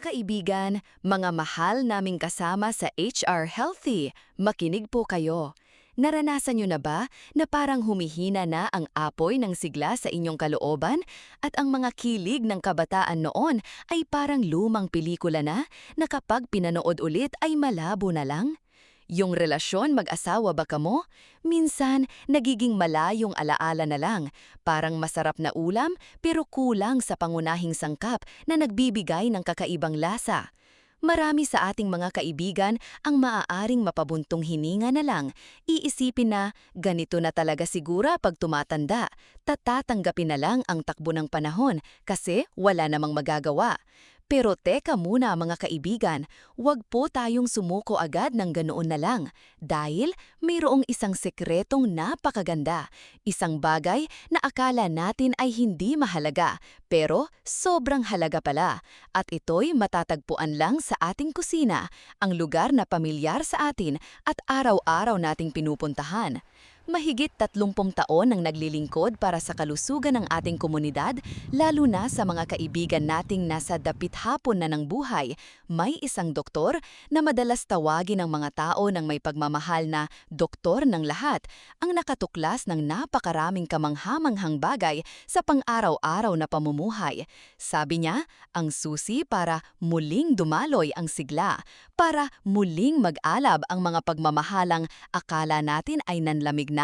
Kaibigan, mga mahal naming kasama sa HR Healthy, makinig po kayo. Naranasan nyo na ba na parang humihina na ang apoy ng sigla sa inyong kalooban at ang mga kilig ng kabataan noon ay parang lumang pelikula na na kapag pinanood ulit ay malabo na lang? Yung relasyon mag-asawa ba kamo? Minsan, nagiging malayong alaala na lang, parang masarap na ulam pero kulang sa pangunahing sangkap na nagbibigay ng kakaibang lasa. Marami sa ating mga kaibigan ang maaaring mapabuntong hininga na lang, iisipin na ganito na talaga sigura pag tumatanda, tatatanggapin na lang ang takbo ng panahon kasi wala namang magagawa. Pero teka muna mga kaibigan, huwag po tayong sumuko agad ng ganoon na lang dahil mayroong isang sekretong napakaganda, isang bagay na akala natin ay hindi mahalaga pero sobrang halaga pala at ito'y matatagpuan lang sa ating kusina, ang lugar na pamilyar sa atin at araw-araw nating pinupuntahan. Mahigit 30 taon ang naglilingkod para sa kalusugan ng ating komunidad, lalo na sa mga kaibigan nating nasa dapit hapon na ng buhay. May isang doktor na madalas tawagin ng mga tao ng may pagmamahal na doktor ng lahat, ang nakatuklas ng napakaraming kamanghamanghang bagay sa pang-araw-araw na pamumuhay. Sabi niya, ang susi para muling dumaloy ang sigla, para muling mag-alab ang mga pagmamahalang akala natin ay nanlamig na,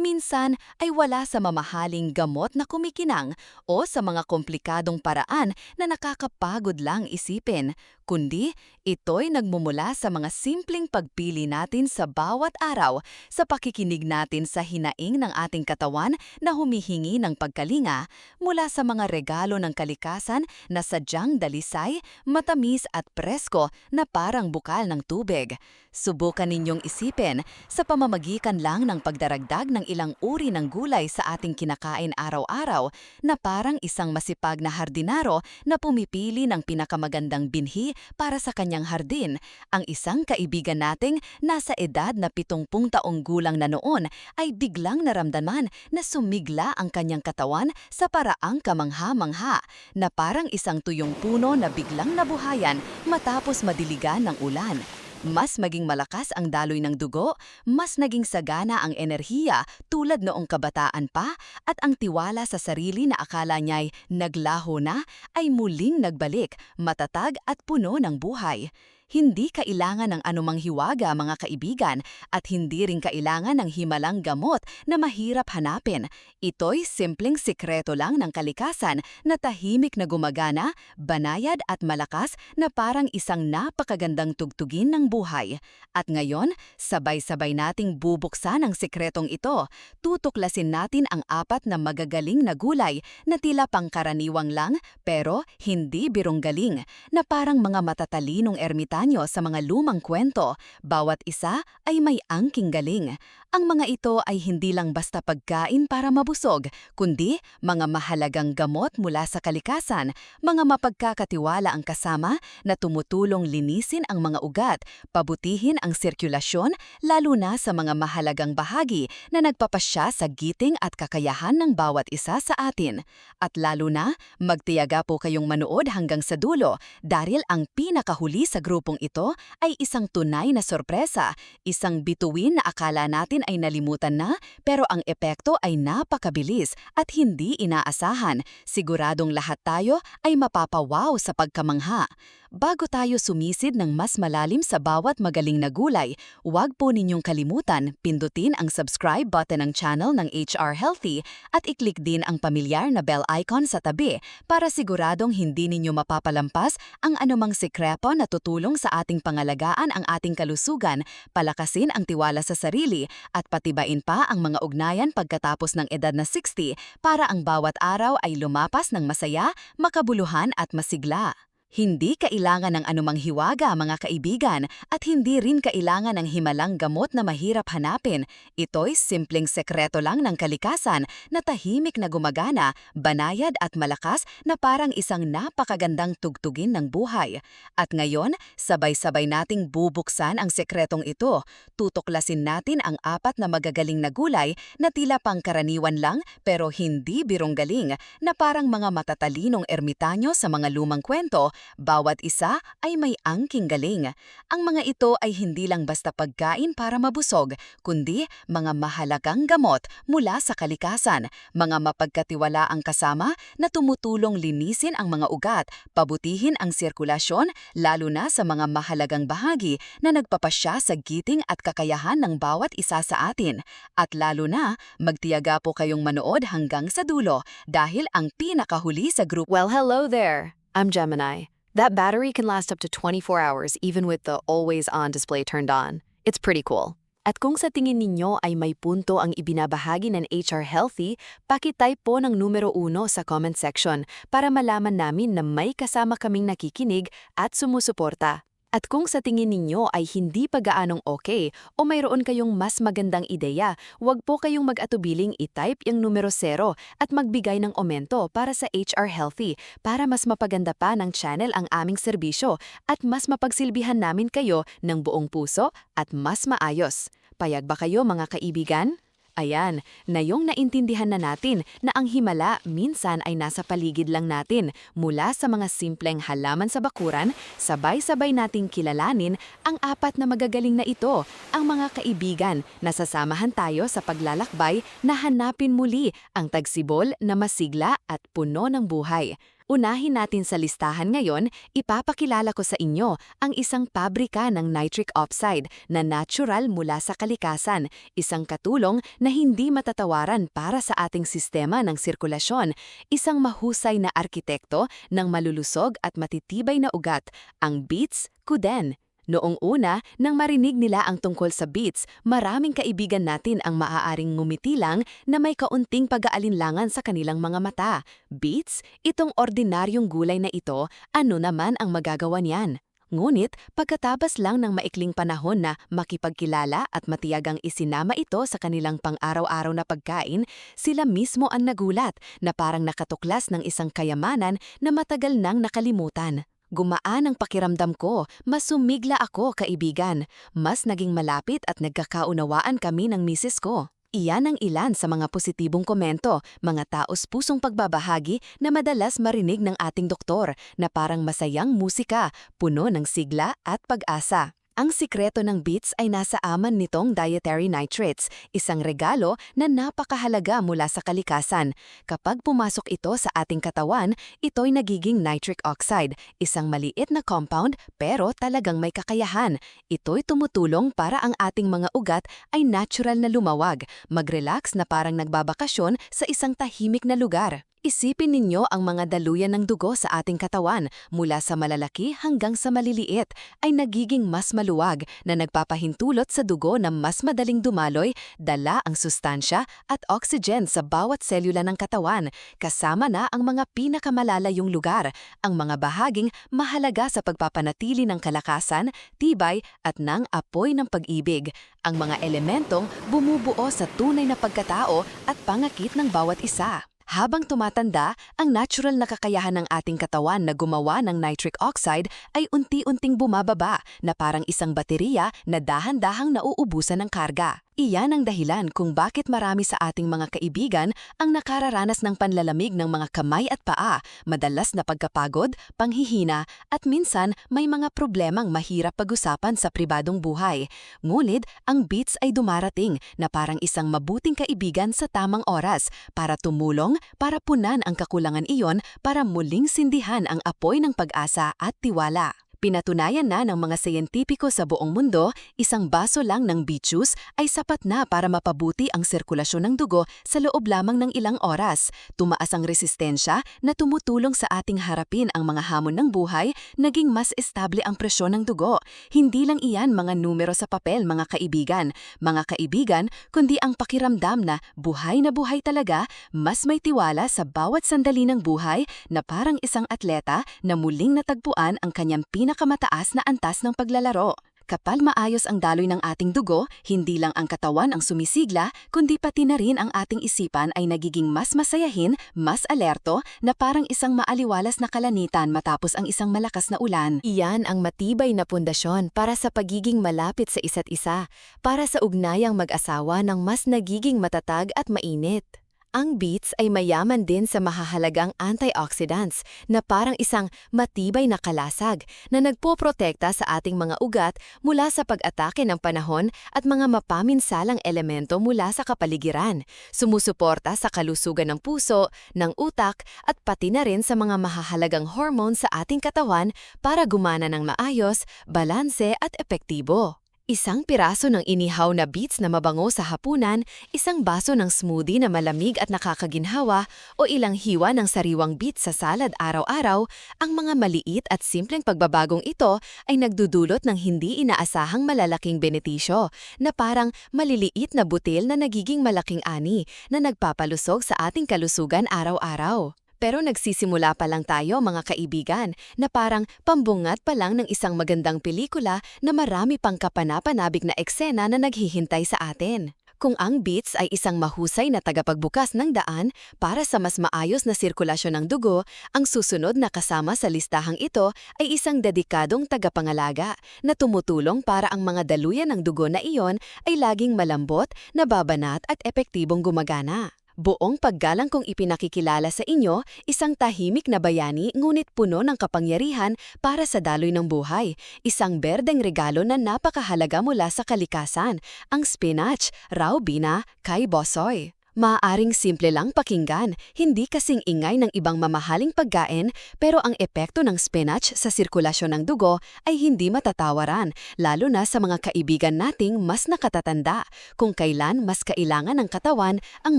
minsan ay wala sa mamahaling gamot na kumikinang o sa mga komplikadong paraan na nakakapagod lang isipin, kundi ito'y nagmumula sa mga simpleng pagpili natin sa bawat araw, sa pakikinig natin sa hinaing ng ating katawan na humihingi ng pagkalinga, mula sa mga regalo ng kalikasan na sadyang dalisay, matamis at presko na parang bukal ng tubig. Subukan ninyong isipin sa pamamagitan lang ng pagdaragdag ng ilang uri ng gulay sa ating kinakain araw-araw na parang isang masipag na hardinaro na pumipili ng pinakamagandang binhi para sa kanyang hardin. Ang isang kaibigan nating nasa edad na 70 taong gulang na noon ay biglang naramdaman na sumigla ang kanyang katawan sa paraang kamangha-mangha na parang isang tuyong puno na biglang nabuhayan matapos madiligan ng ulan. Mas maging malakas ang daloy ng dugo, mas naging sagana ang enerhiya tulad noong kabataan pa at ang tiwala sa sarili na akala niya'y naglaho na ay muling nagbalik, matatag at puno ng buhay. Hindi kailangan ng anumang hiwaga mga kaibigan at hindi rin kailangan ng himalang gamot na mahirap hanapin. Ito'y simpleng sikreto lang ng kalikasan na tahimik na gumagana, banayad at malakas na parang isang napakagandang tugtugin ng buhay. At ngayon, sabay-sabay nating bubuksan ang sikretong ito. Tutuklasin natin ang apat na magagaling na gulay na tila pangkaraniwang lang pero hindi birong galing na parang mga matatalinong ermitan ermitanyo sa mga lumang kwento, bawat isa ay may angking galing. Ang mga ito ay hindi lang basta pagkain para mabusog, kundi mga mahalagang gamot mula sa kalikasan, mga mapagkakatiwala ang kasama na tumutulong linisin ang mga ugat, pabutihin ang sirkulasyon, lalo na sa mga mahalagang bahagi na nagpapasya sa giting at kakayahan ng bawat isa sa atin. At lalo na, magtiyaga po kayong manood hanggang sa dulo dahil ang pinakahuli sa grupong ito ay isang tunay na sorpresa, isang bituin na akala natin ay nalimutan na pero ang epekto ay napakabilis at hindi inaasahan. Siguradong lahat tayo ay mapapawaw sa pagkamangha. Bago tayo sumisid ng mas malalim sa bawat magaling na gulay, huwag po ninyong kalimutan pindutin ang subscribe button ng channel ng HR Healthy at i-click din ang pamilyar na bell icon sa tabi para siguradong hindi ninyo mapapalampas ang anumang sikreto na tutulong sa ating pangalagaan ang ating kalusugan, palakasin ang tiwala sa sarili at patibain pa ang mga ugnayan pagkatapos ng edad na 60 para ang bawat araw ay lumapas ng masaya, makabuluhan at masigla. Hindi kailangan ng anumang hiwaga mga kaibigan at hindi rin kailangan ng himalang gamot na mahirap hanapin. Ito'y simpleng sekreto lang ng kalikasan na tahimik na gumagana, banayad at malakas na parang isang napakagandang tugtugin ng buhay. At ngayon, sabay-sabay nating bubuksan ang sekretong ito. Tutuklasin natin ang apat na magagaling na gulay na tila pangkaraniwan lang pero hindi birong galing na parang mga matatalinong ermitanyo sa mga lumang kwento Bawat isa ay may angking galing. Ang mga ito ay hindi lang basta pagkain para mabusog, kundi mga mahalagang gamot mula sa kalikasan, mga mapagkatiwalaang kasama na tumutulong linisin ang mga ugat, pabutihin ang sirkulasyon, lalo na sa mga mahalagang bahagi na nagpapasya sa giting at kakayahan ng bawat isa sa atin. At lalo na, magtiyaga po kayong manood hanggang sa dulo dahil ang pinakahuli sa group Well, hello there. I'm Gemini. That battery can last up to 24 hours even with the always on display turned on. It's pretty cool. At kung sa tingin ninyo ay may punto ang ibinabahagi ng HR Healthy, pakitype po ng numero uno sa comment section para malaman namin na may kasama kaming nakikinig at sumusuporta. At kung sa tingin ninyo ay hindi pa gaanong okay o mayroon kayong mas magandang ideya, huwag po kayong mag-atubiling i-type yung numero 0 at magbigay ng omento para sa HR Healthy para mas mapaganda pa ng channel ang aming serbisyo at mas mapagsilbihan namin kayo ng buong puso at mas maayos. Payag ba kayo mga kaibigan? Ayan, na yung naintindihan na natin na ang himala minsan ay nasa paligid lang natin mula sa mga simpleng halaman sa bakuran, sabay-sabay nating kilalanin ang apat na magagaling na ito, ang mga kaibigan na sasamahan tayo sa paglalakbay na hanapin muli ang tagsibol na masigla at puno ng buhay. Unahin natin sa listahan ngayon, ipapakilala ko sa inyo ang isang pabrika ng nitric oxide na natural mula sa kalikasan, isang katulong na hindi matatawaran para sa ating sistema ng sirkulasyon, isang mahusay na arkitekto ng malulusog at matitibay na ugat, ang Beats Kuden. Noong una, nang marinig nila ang tungkol sa beets, maraming kaibigan natin ang maaaring ngumiti lang na may kaunting pag-aalinlangan sa kanilang mga mata. Beets? Itong ordinaryong gulay na ito, ano naman ang magagawa niyan? Ngunit, pagkatabas lang ng maikling panahon na makipagkilala at matiyagang isinama ito sa kanilang pang-araw-araw na pagkain, sila mismo ang nagulat na parang nakatuklas ng isang kayamanan na matagal nang nakalimutan. Gumaan ang pakiramdam ko, mas sumigla ako kaibigan, mas naging malapit at nagkakaunawaan kami ng misis ko. Iyan ang ilan sa mga positibong komento, mga taos pusong pagbabahagi na madalas marinig ng ating doktor na parang masayang musika, puno ng sigla at pag-asa. Ang sikreto ng beets ay nasa aman nitong dietary nitrates, isang regalo na napakahalaga mula sa kalikasan. Kapag pumasok ito sa ating katawan, ito'y nagiging nitric oxide, isang maliit na compound pero talagang may kakayahan. Ito'y tumutulong para ang ating mga ugat ay natural na lumawag, mag-relax na parang nagbabakasyon sa isang tahimik na lugar. Isipin ninyo ang mga daluyan ng dugo sa ating katawan mula sa malalaki hanggang sa maliliit ay nagiging mas maluwag na nagpapahintulot sa dugo na mas madaling dumaloy, dala ang sustansya at oxygen sa bawat selula ng katawan, kasama na ang mga pinakamalalayong lugar, ang mga bahaging mahalaga sa pagpapanatili ng kalakasan, tibay at ng apoy ng pag-ibig, ang mga elementong bumubuo sa tunay na pagkatao at pangakit ng bawat isa. Habang tumatanda, ang natural na kakayahan ng ating katawan na gumawa ng nitric oxide ay unti-unting bumababa na parang isang baterya na dahan-dahang nauubusan ng karga. Iyan ang dahilan kung bakit marami sa ating mga kaibigan ang nakararanas ng panlalamig ng mga kamay at paa, madalas na pagkapagod, panghihina, at minsan may mga problemang mahirap pag-usapan sa pribadong buhay. Ngunit, ang beats ay dumarating na parang isang mabuting kaibigan sa tamang oras para tumulong, para punan ang kakulangan iyon, para muling sindihan ang apoy ng pag-asa at tiwala. Pinatunayan na ng mga siyentipiko sa buong mundo, isang baso lang ng beet ay sapat na para mapabuti ang sirkulasyon ng dugo sa loob lamang ng ilang oras. Tumaas ang resistensya na tumutulong sa ating harapin ang mga hamon ng buhay, naging mas estable ang presyon ng dugo. Hindi lang iyan mga numero sa papel mga kaibigan, mga kaibigan, kundi ang pakiramdam na buhay na buhay talaga, mas may tiwala sa bawat sandali ng buhay na parang isang atleta na muling natagpuan ang kanyang pinakamataas na antas ng paglalaro. Kapal maayos ang daloy ng ating dugo, hindi lang ang katawan ang sumisigla, kundi pati na rin ang ating isipan ay nagiging mas masayahin, mas alerto, na parang isang maaliwalas na kalanitan matapos ang isang malakas na ulan. Iyan ang matibay na pundasyon para sa pagiging malapit sa isa't isa, para sa ugnayang mag-asawa ng mas nagiging matatag at mainit. Ang beets ay mayaman din sa mahahalagang antioxidants na parang isang matibay na kalasag na nagpoprotekta sa ating mga ugat mula sa pag-atake ng panahon at mga mapaminsalang elemento mula sa kapaligiran. Sumusuporta sa kalusugan ng puso, ng utak at pati na rin sa mga mahahalagang hormones sa ating katawan para gumana ng maayos, balanse at epektibo. Isang piraso ng inihaw na beets na mabango sa hapunan, isang baso ng smoothie na malamig at nakakaginhawa, o ilang hiwa ng sariwang beets sa salad araw-araw, ang mga maliit at simpleng pagbabagong ito ay nagdudulot ng hindi inaasahang malalaking benetisyo, na parang maliliit na butil na nagiging malaking ani na nagpapalusog sa ating kalusugan araw-araw. Pero nagsisimula pa lang tayo mga kaibigan na parang pambungat pa lang ng isang magandang pelikula na marami pang kapanapanabik na eksena na naghihintay sa atin. Kung ang beets ay isang mahusay na tagapagbukas ng daan para sa mas maayos na sirkulasyon ng dugo, ang susunod na kasama sa listahang ito ay isang dedikadong tagapangalaga na tumutulong para ang mga daluyan ng dugo na iyon ay laging malambot, nababanat at epektibong gumagana. Buong paggalang kong ipinakikilala sa inyo, isang tahimik na bayani ngunit puno ng kapangyarihan para sa daloy ng buhay. Isang berdeng regalo na napakahalaga mula sa kalikasan, ang spinach, raw bina, kay Bosoy. Maaaring simple lang pakinggan, hindi kasing ingay ng ibang mamahaling pagkain, pero ang epekto ng spinach sa sirkulasyon ng dugo ay hindi matatawaran, lalo na sa mga kaibigan nating mas nakatatanda, kung kailan mas kailangan ng katawan ang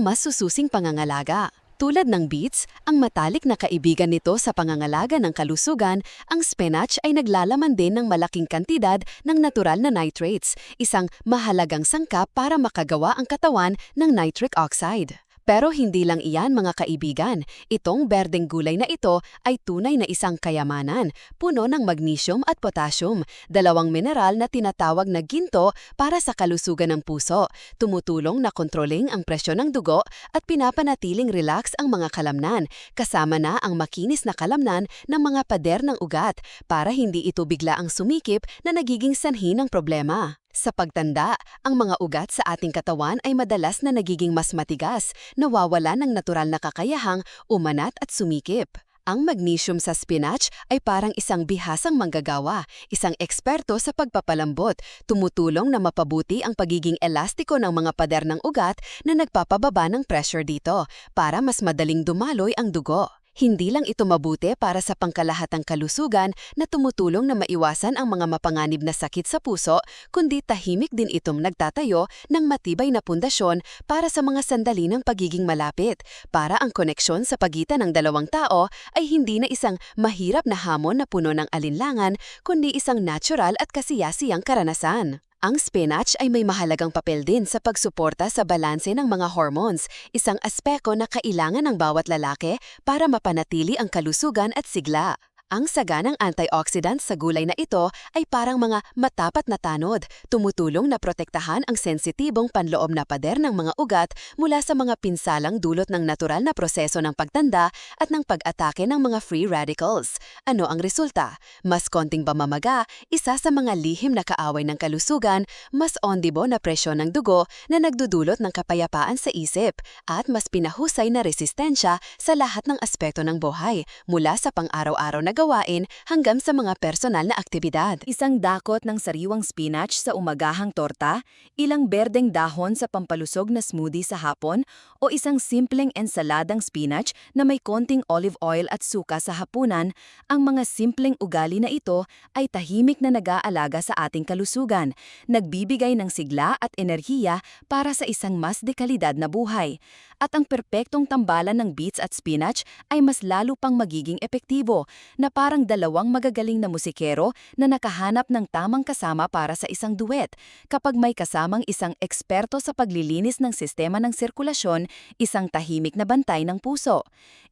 mas sususing pangangalaga. Tulad ng beets, ang matalik na kaibigan nito sa pangangalaga ng kalusugan, ang spinach ay naglalaman din ng malaking kantidad ng natural na nitrates, isang mahalagang sangkap para makagawa ang katawan ng nitric oxide. Pero hindi lang iyan mga kaibigan, itong berdeng gulay na ito ay tunay na isang kayamanan, puno ng magnesium at potassium, dalawang mineral na tinatawag na ginto para sa kalusugan ng puso, tumutulong na kontroling ang presyon ng dugo at pinapanatiling relax ang mga kalamnan, kasama na ang makinis na kalamnan ng mga pader ng ugat para hindi ito bigla ang sumikip na nagiging sanhi ng problema. Sa pagtanda, ang mga ugat sa ating katawan ay madalas na nagiging mas matigas, nawawala ng natural na kakayahang umanat at sumikip. Ang magnesium sa spinach ay parang isang bihasang manggagawa, isang eksperto sa pagpapalambot, tumutulong na mapabuti ang pagiging elastiko ng mga pader ng ugat na nagpapababa ng pressure dito para mas madaling dumaloy ang dugo. Hindi lang ito mabuti para sa pangkalahatang kalusugan na tumutulong na maiwasan ang mga mapanganib na sakit sa puso, kundi tahimik din itong nagtatayo ng matibay na pundasyon para sa mga sandali ng pagiging malapit, para ang koneksyon sa pagitan ng dalawang tao ay hindi na isang mahirap na hamon na puno ng alinlangan, kundi isang natural at kasiyasiyang karanasan. Ang spinach ay may mahalagang papel din sa pagsuporta sa balanse ng mga hormones, isang aspeko na kailangan ng bawat lalaki para mapanatili ang kalusugan at sigla. Ang saganang antioxidants sa gulay na ito ay parang mga matapat na tanod, tumutulong na protektahan ang sensitibong panloob na pader ng mga ugat mula sa mga pinsalang dulot ng natural na proseso ng pagtanda at ng pag-atake ng mga free radicals. Ano ang resulta? Mas konting pamamaga, isa sa mga lihim na kaaway ng kalusugan, mas ondibo na presyon ng dugo na nagdudulot ng kapayapaan sa isip, at mas pinahusay na resistensya sa lahat ng aspekto ng buhay, mula sa pang-araw-araw na gawain hanggang sa mga personal na aktibidad. Isang dakot ng sariwang spinach sa umagahang torta, ilang berdeng dahon sa pampalusog na smoothie sa hapon, o isang simpleng ensaladang spinach na may konting olive oil at suka sa hapunan, ang mga simpleng ugali na ito ay tahimik na nag-aalaga sa ating kalusugan, nagbibigay ng sigla at enerhiya para sa isang mas dekalidad na buhay. At ang perpektong tambalan ng beets at spinach ay mas lalo pang magiging epektibo na parang dalawang magagaling na musikero na nakahanap ng tamang kasama para sa isang duet. Kapag may kasamang isang eksperto sa paglilinis ng sistema ng sirkulasyon, isang tahimik na bantay ng puso.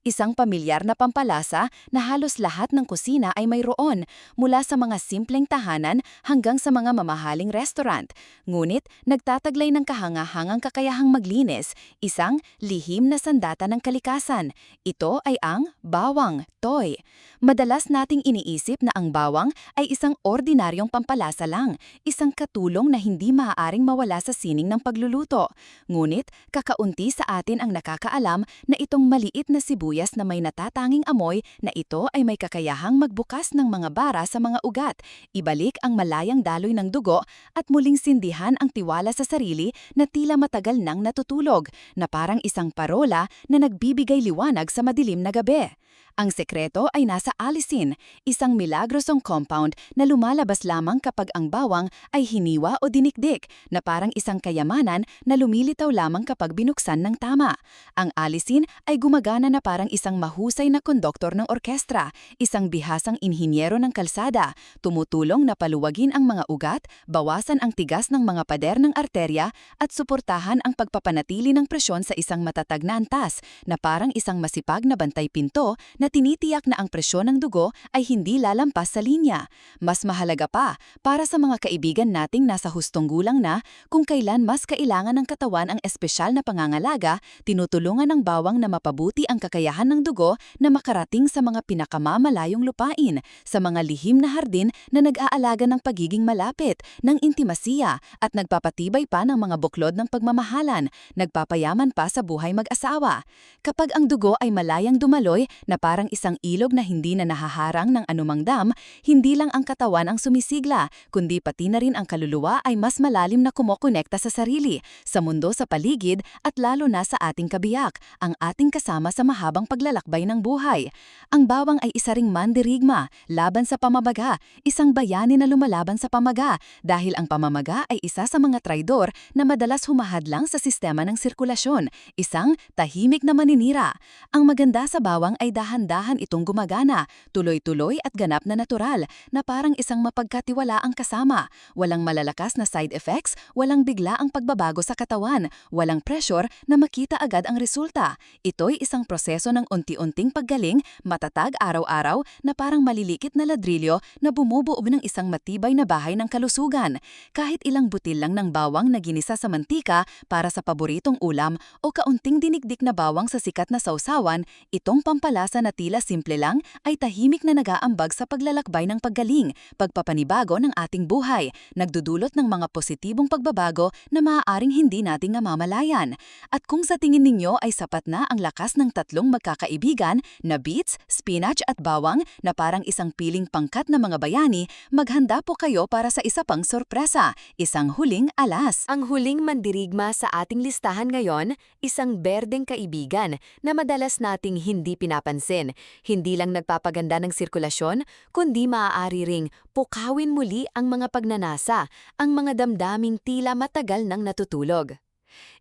Isang pamilyar na pampalasa na halos lahat ng kusina ay mayroon, mula sa mga simpleng tahanan hanggang sa mga mamahaling restaurant. Ngunit nagtataglay ng kahangahangang kakayahang maglinis, isang lihim na sandata ng kalikasan. Ito ay ang bawang, toy. Madalas nating iniisip na ang bawang ay isang ordinaryong pampalasa lang, isang katulong na hindi maaaring mawala sa sining ng pagluluto. Ngunit, kakaunti sa atin ang nakakaalam na itong maliit na sibuyas na may natatanging amoy na ito ay may kakayahang magbukas ng mga bara sa mga ugat, ibalik ang malayang daloy ng dugo at muling sindihan ang tiwala sa sarili na tila matagal nang natutulog, na parang isang parola na nagbibigay liwanag sa madilim na gabi. Ang sekreto ay nasa alisin, isang milagrosong compound na lumalabas lamang kapag ang bawang ay hiniwa o dinikdik, na parang isang kayamanan na lumilitaw lamang kapag binuksan ng tama. Ang alisin ay gumagana na parang isang mahusay na konduktor ng orkestra, isang bihasang inhinyero ng kalsada, tumutulong na paluwagin ang mga ugat, bawasan ang tigas ng mga pader ng arterya at suportahan ang pagpapanatili ng presyon sa isang matatag na antas na parang isang masipag na bantay pinto tinitiyak na ang presyon ng dugo ay hindi lalampas sa linya. Mas mahalaga pa, para sa mga kaibigan nating nasa hustong gulang na, kung kailan mas kailangan ng katawan ang espesyal na pangangalaga, tinutulungan ng bawang na mapabuti ang kakayahan ng dugo na makarating sa mga pinakamamalayong lupain, sa mga lihim na hardin na nag-aalaga ng pagiging malapit, ng intimasiya, at nagpapatibay pa ng mga buklod ng pagmamahalan, nagpapayaman pa sa buhay mag-asawa. Kapag ang dugo ay malayang dumaloy na parang isang ilog na hindi na nahaharang ng anumang dam, hindi lang ang katawan ang sumisigla, kundi pati na rin ang kaluluwa ay mas malalim na kumokonekta sa sarili, sa mundo sa paligid at lalo na sa ating kabiyak, ang ating kasama sa mahabang paglalakbay ng buhay. Ang bawang ay isa ring mandirigma, laban sa pamamaga, isang bayani na lumalaban sa pamaga, dahil ang pamamaga ay isa sa mga traidor na madalas humahadlang sa sistema ng sirkulasyon, isang tahimik na maninira. Ang maganda sa bawang ay dahan-dahan itong gumagana, tuloy-tuloy at ganap na natural, na parang isang mapagkatiwala ang kasama. Walang malalakas na side effects, walang bigla ang pagbabago sa katawan, walang pressure na makita agad ang resulta. Ito'y isang proseso ng unti-unting paggaling, matatag araw-araw na parang malilikit na ladrilyo na bumubuo ng isang matibay na bahay ng kalusugan. Kahit ilang butil lang ng bawang na ginisa sa mantika para sa paboritong ulam o kaunting dinikdik na bawang sa sikat na sausawan, itong pampalasa na tila simple lang ay tahimik na nagaambag sa paglalakbay ng paggaling, pagpapanibago ng ating buhay, nagdudulot ng mga positibong pagbabago na maaaring hindi nating namamalayan. At kung sa tingin ninyo ay sapat na ang lakas ng tatlong magkakaibigan na beets, spinach at bawang na parang isang piling pangkat na mga bayani, maghanda po kayo para sa isa pang sorpresa, isang huling alas. Ang huling mandirigma sa ating listahan ngayon, isang berdeng kaibigan na madalas nating hindi pinapansin. Hindi lang nagpapaganda ng sirkulasyon, kundi maaari ring pukawin muli ang mga pagnanasa, ang mga damdaming tila matagal nang natutulog.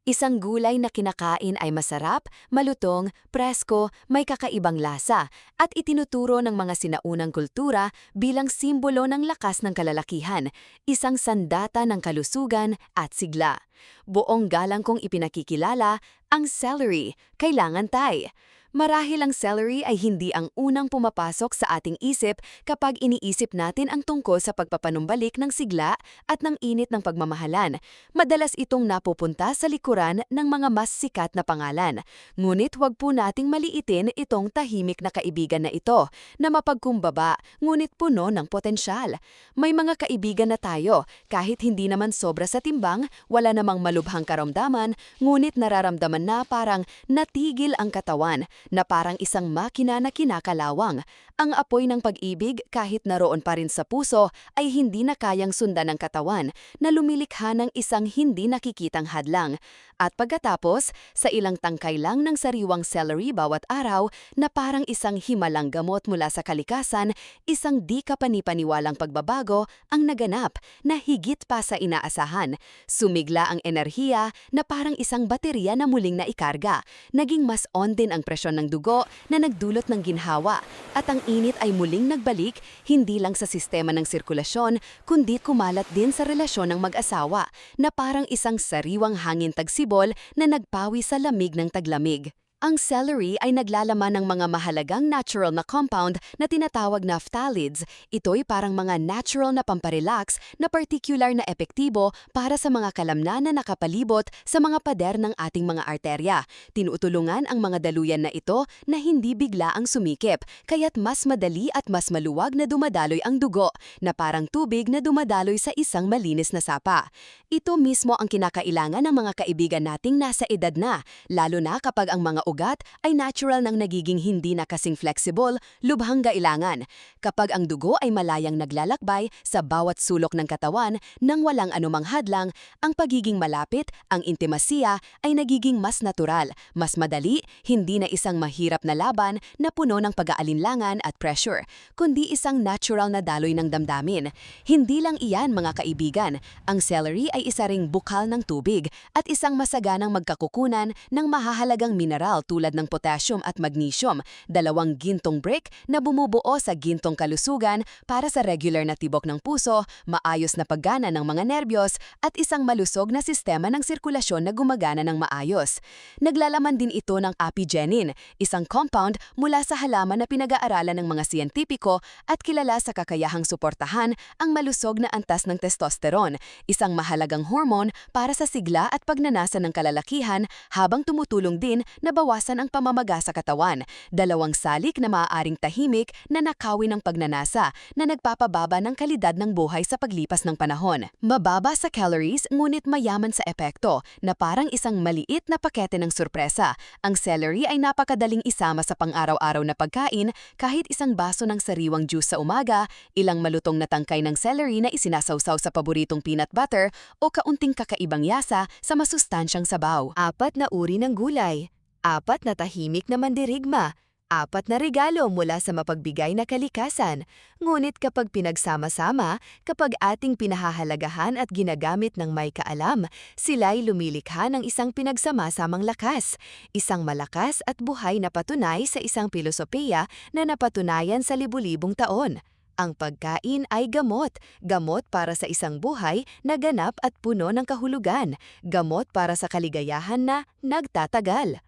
Isang gulay na kinakain ay masarap, malutong, presko, may kakaibang lasa, at itinuturo ng mga sinaunang kultura bilang simbolo ng lakas ng kalalakihan, isang sandata ng kalusugan at sigla. Buong galang kong ipinakikilala ang celery, kailangan tay. Marahil ang celery ay hindi ang unang pumapasok sa ating isip kapag iniisip natin ang tungkol sa pagpapanumbalik ng sigla at ng init ng pagmamahalan. Madalas itong napupunta sa likuran ng mga mas sikat na pangalan. Ngunit huwag po nating maliitin itong tahimik na kaibigan na ito, na mapagkumbaba ngunit puno ng potensyal. May mga kaibigan na tayo, kahit hindi naman sobra sa timbang, wala namang malubhang karamdaman, ngunit nararamdaman na parang natigil ang katawan, na parang isang makina na kinakalawang. Ang apoy ng pag-ibig, kahit naroon pa rin sa puso, ay hindi na kayang sundan ng katawan na lumilikha ng isang hindi nakikitang hadlang. At pagkatapos, sa ilang tangkay lang ng sariwang celery bawat araw na parang isang himalang gamot mula sa kalikasan, isang di kapanipaniwalang pagbabago ang naganap na higit pa sa inaasahan. Sumigla ang enerhiya na parang isang baterya na muling naikarga. Naging mas on din ang presyon ng dugo na nagdulot ng ginhawa at ang init ay muling nagbalik hindi lang sa sistema ng sirkulasyon kundi kumalat din sa relasyon ng mag-asawa na parang isang sariwang hangin tagsibol na nagpawi sa lamig ng taglamig. Ang celery ay naglalaman ng mga mahalagang natural na compound na tinatawag na phthalids. Ito'y parang mga natural na pamparelax na particular na epektibo para sa mga kalamnan na nakapalibot sa mga pader ng ating mga arterya. Tinutulungan ang mga daluyan na ito na hindi bigla ang sumikip, kaya't mas madali at mas maluwag na dumadaloy ang dugo, na parang tubig na dumadaloy sa isang malinis na sapa. Ito mismo ang kinakailangan ng mga kaibigan nating nasa edad na, lalo na kapag ang mga ugat ay natural nang nagiging hindi na kasing flexible, lubhang gailangan. Kapag ang dugo ay malayang naglalakbay sa bawat sulok ng katawan nang walang anumang hadlang, ang pagiging malapit, ang intimasiya ay nagiging mas natural, mas madali, hindi na isang mahirap na laban na puno ng pag-aalinlangan at pressure, kundi isang natural na daloy ng damdamin. Hindi lang iyan mga kaibigan, ang celery ay isa ring bukal ng tubig at isang masaganang magkakukunan ng mahahalagang mineral tulad ng potassium at magnesium, dalawang gintong brick na bumubuo sa gintong kalusugan para sa regular na tibok ng puso, maayos na paggana ng mga nerbiyos at isang malusog na sistema ng sirkulasyon na gumagana ng maayos. Naglalaman din ito ng apigenin, isang compound mula sa halaman na pinag-aaralan ng mga siyentipiko at kilala sa kakayahang suportahan ang malusog na antas ng testosterone, isang mahalagang hormone para sa sigla at pagnanasa ng kalalakihan habang tumutulong din na bawasan ang pamamaga sa katawan, dalawang salik na maaaring tahimik na nakawin ng pagnanasa na nagpapababa ng kalidad ng buhay sa paglipas ng panahon. Mababa sa calories ngunit mayaman sa epekto na parang isang maliit na pakete ng sorpresa. Ang celery ay napakadaling isama sa pang-araw-araw na pagkain kahit isang baso ng sariwang juice sa umaga, ilang malutong na tangkay ng celery na isinasawsaw sa paboritong peanut butter o kaunting kakaibang yasa sa masustansyang sabaw. Apat na uri ng gulay, apat na tahimik na mandirigma, apat na regalo mula sa mapagbigay na kalikasan. Ngunit kapag pinagsama-sama, kapag ating pinahahalagahan at ginagamit ng may kaalam, sila'y lumilikha ng isang pinagsama-samang lakas, isang malakas at buhay na patunay sa isang filosofiya na napatunayan sa libu-libong taon. Ang pagkain ay gamot, gamot para sa isang buhay na ganap at puno ng kahulugan, gamot para sa kaligayahan na nagtatagal.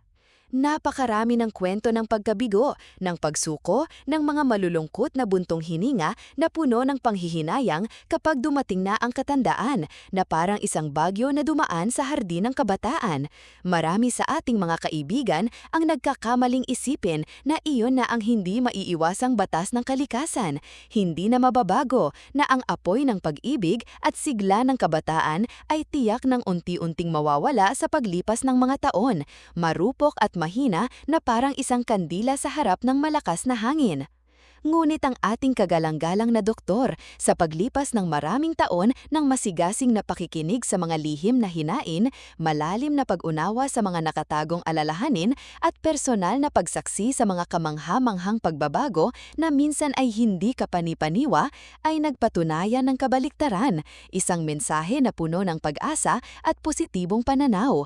Napakarami ng kwento ng pagkabigo, ng pagsuko, ng mga malulungkot na buntong hininga na puno ng panghihinayang kapag dumating na ang katandaan na parang isang bagyo na dumaan sa hardin ng kabataan. Marami sa ating mga kaibigan ang nagkakamaling isipin na iyon na ang hindi maiiwasang batas ng kalikasan, hindi na mababago na ang apoy ng pag-ibig at sigla ng kabataan ay tiyak ng unti-unting mawawala sa paglipas ng mga taon, marupok at mahina na parang isang kandila sa harap ng malakas na hangin. Ngunit ang ating kagalang-galang na doktor sa paglipas ng maraming taon ng masigasing na pakikinig sa mga lihim na hinain, malalim na pag-unawa sa mga nakatagong alalahanin at personal na pagsaksi sa mga kamangha-manghang pagbabago na minsan ay hindi kapanipaniwa, ay nagpatunayan ng kabaliktaran, isang mensahe na puno ng pag-asa at positibong pananaw.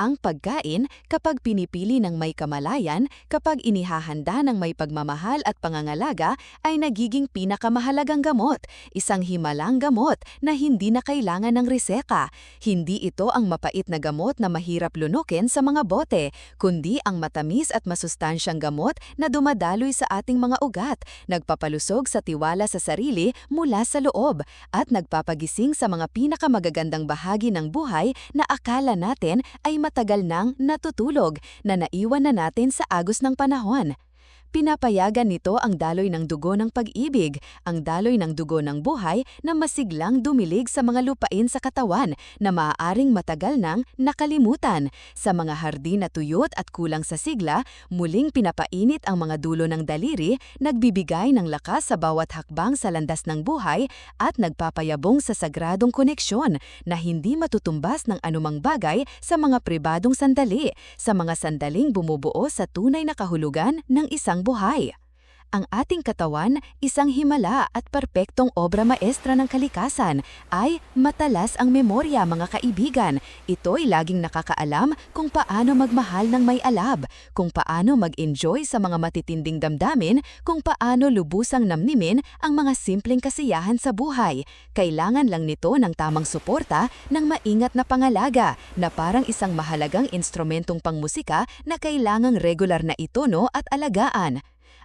Ang pagkain, kapag pinipili ng may kamalayan, kapag inihahanda ng may pagmamahal at pangangalaga, ay nagiging pinakamahalagang gamot, isang himalang gamot na hindi na kailangan ng reseka. Hindi ito ang mapait na gamot na mahirap lunukin sa mga bote, kundi ang matamis at masustansyang gamot na dumadaloy sa ating mga ugat, nagpapalusog sa tiwala sa sarili mula sa loob, at nagpapagising sa mga pinakamagagandang bahagi ng buhay na akala natin ay matagal nang natutulog na naiwan na natin sa agos ng panahon. Pinapayagan nito ang daloy ng dugo ng pag-ibig, ang daloy ng dugo ng buhay na masiglang dumilig sa mga lupain sa katawan na maaaring matagal nang nakalimutan. Sa mga hardin na tuyot at kulang sa sigla, muling pinapainit ang mga dulo ng daliri, nagbibigay ng lakas sa bawat hakbang sa landas ng buhay at nagpapayabong sa sagradong koneksyon na hindi matutumbas ng anumang bagay sa mga pribadong sandali, sa mga sandaling bumubuo sa tunay na kahulugan ng isang buhay. Ang ating katawan, isang himala at perpektong obra maestra ng kalikasan, ay matalas ang memorya mga kaibigan. Ito'y laging nakakaalam kung paano magmahal ng may alab, kung paano mag-enjoy sa mga matitinding damdamin, kung paano lubusang namnimin ang mga simpleng kasiyahan sa buhay. Kailangan lang nito ng tamang suporta ng maingat na pangalaga na parang isang mahalagang instrumentong pangmusika na kailangang regular na itono at alagaan.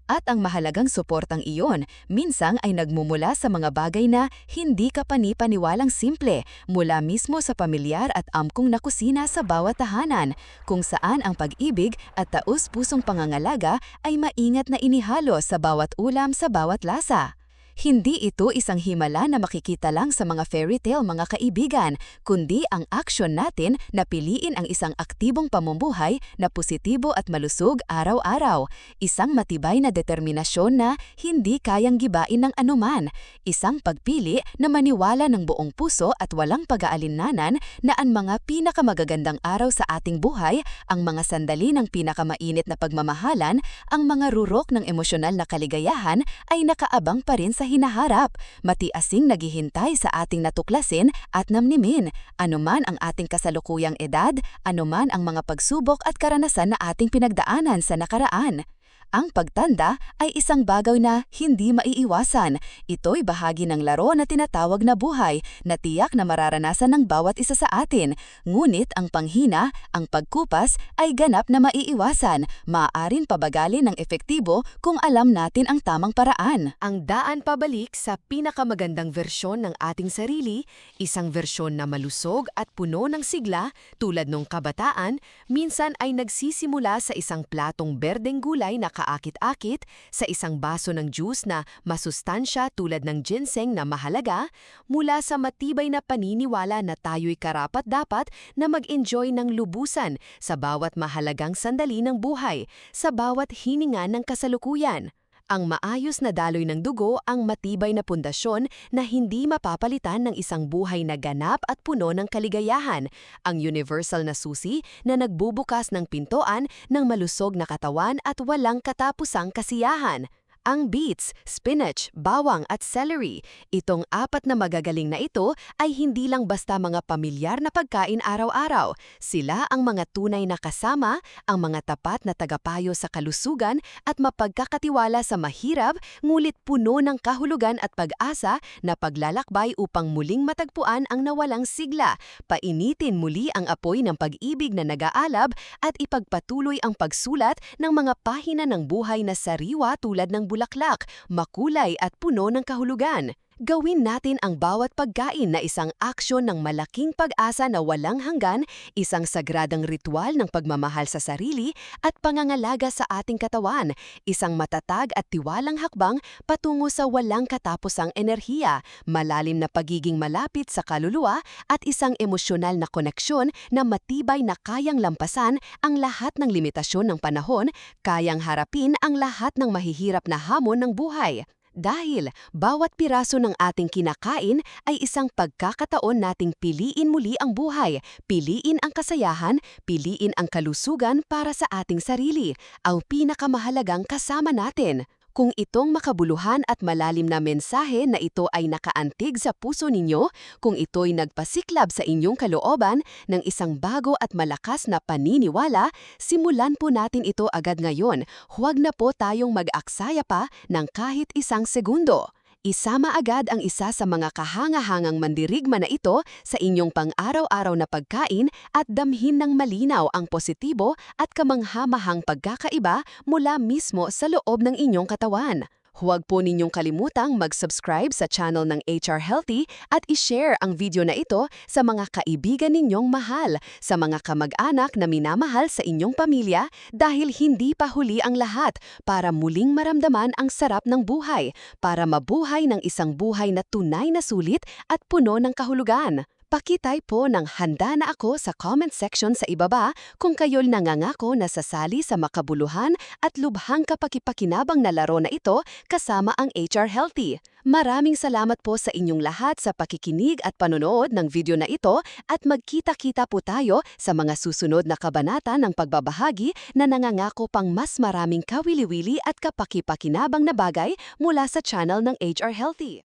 At ang mahalagang suportang iyon, minsang ay nagmumula sa mga bagay na hindi ka panipaniwalang simple, mula mismo sa pamilyar at amkong na kusina sa bawat tahanan, kung saan ang pag-ibig at taus-pusong pangangalaga ay maingat na inihalo sa bawat ulam sa bawat lasa. Hindi ito isang himala na makikita lang sa mga fairy tale mga kaibigan, kundi ang aksyon natin na piliin ang isang aktibong pamumuhay na positibo at malusog araw-araw. Isang matibay na determinasyon na hindi kayang gibain ng anuman. Isang pagpili na maniwala ng buong puso at walang pag-aalinnanan na ang mga pinakamagagandang araw sa ating buhay, ang mga sandali ng pinakamainit na pagmamahalan, ang mga rurok ng emosyonal na kaligayahan ay nakaabang pa rin sa hinaharap, matiasing naghihintay sa ating natuklasin at namnimin, anuman ang ating kasalukuyang edad, anuman ang mga pagsubok at karanasan na ating pinagdaanan sa nakaraan. Ang pagtanda ay isang bagay na hindi maiiwasan. Ito'y bahagi ng laro na tinatawag na buhay na tiyak na mararanasan ng bawat isa sa atin. Ngunit ang panghina, ang pagkupas ay ganap na maiiwasan. Maaaring pabagalin ng efektibo kung alam natin ang tamang paraan. Ang daan pabalik sa pinakamagandang versyon ng ating sarili, isang versyon na malusog at puno ng sigla tulad ng kabataan, minsan ay nagsisimula sa isang platong berdeng gulay na kaakit-akit, sa isang baso ng juice na masustansya tulad ng ginseng na mahalaga, mula sa matibay na paniniwala na tayo'y karapat-dapat na mag-enjoy ng lubusan sa bawat mahalagang sandali ng buhay, sa bawat hininga ng kasalukuyan. Ang maayos na daloy ng dugo ang matibay na pundasyon na hindi mapapalitan ng isang buhay na ganap at puno ng kaligayahan, ang universal na susi na nagbubukas ng pintoan ng malusog na katawan at walang katapusang kasiyahan. Ang beets, spinach, bawang at celery, itong apat na magagaling na ito ay hindi lang basta mga pamilyar na pagkain araw-araw. Sila ang mga tunay na kasama, ang mga tapat na tagapayo sa kalusugan at mapagkakatiwala sa mahirap ngulit puno ng kahulugan at pag-asa na paglalakbay upang muling matagpuan ang nawalang sigla, painitin muli ang apoy ng pag-ibig na nag-aalab at ipagpatuloy ang pagsulat ng mga pahina ng buhay na sariwa tulad ng bulaklak, makulay at puno ng kahulugan. Gawin natin ang bawat pagkain na isang aksyon ng malaking pag-asa na walang hanggan, isang sagradang ritual ng pagmamahal sa sarili at pangangalaga sa ating katawan, isang matatag at tiwalang hakbang patungo sa walang katapusang enerhiya, malalim na pagiging malapit sa kaluluwa at isang emosyonal na koneksyon na matibay na kayang lampasan ang lahat ng limitasyon ng panahon, kayang harapin ang lahat ng mahihirap na hamon ng buhay. Dahil bawat piraso ng ating kinakain ay isang pagkakataon nating piliin muli ang buhay, piliin ang kasayahan, piliin ang kalusugan para sa ating sarili, ang pinakamahalagang kasama natin. Kung itong makabuluhan at malalim na mensahe na ito ay nakaantig sa puso ninyo, kung ito'y nagpasiklab sa inyong kalooban ng isang bago at malakas na paniniwala, simulan po natin ito agad ngayon. Huwag na po tayong mag-aksaya pa ng kahit isang segundo. Isama agad ang isa sa mga kahangahangang mandirigma na ito sa inyong pang-araw-araw na pagkain at damhin ng malinaw ang positibo at kamanghamahang pagkakaiba mula mismo sa loob ng inyong katawan. Huwag po ninyong kalimutang mag-subscribe sa channel ng HR Healthy at i-share ang video na ito sa mga kaibigan ninyong mahal, sa mga kamag-anak na minamahal sa inyong pamilya dahil hindi pa huli ang lahat para muling maramdaman ang sarap ng buhay, para mabuhay ng isang buhay na tunay na sulit at puno ng kahulugan. Pakitay po ng handa na ako sa comment section sa ibaba kung kayo'y nangangako na sasali sa makabuluhan at lubhang kapakipakinabang na laro na ito kasama ang HR Healthy. Maraming salamat po sa inyong lahat sa pakikinig at panonood ng video na ito at magkita-kita po tayo sa mga susunod na kabanata ng pagbabahagi na nangangako pang mas maraming kawili-wili at kapakipakinabang na bagay mula sa channel ng HR Healthy.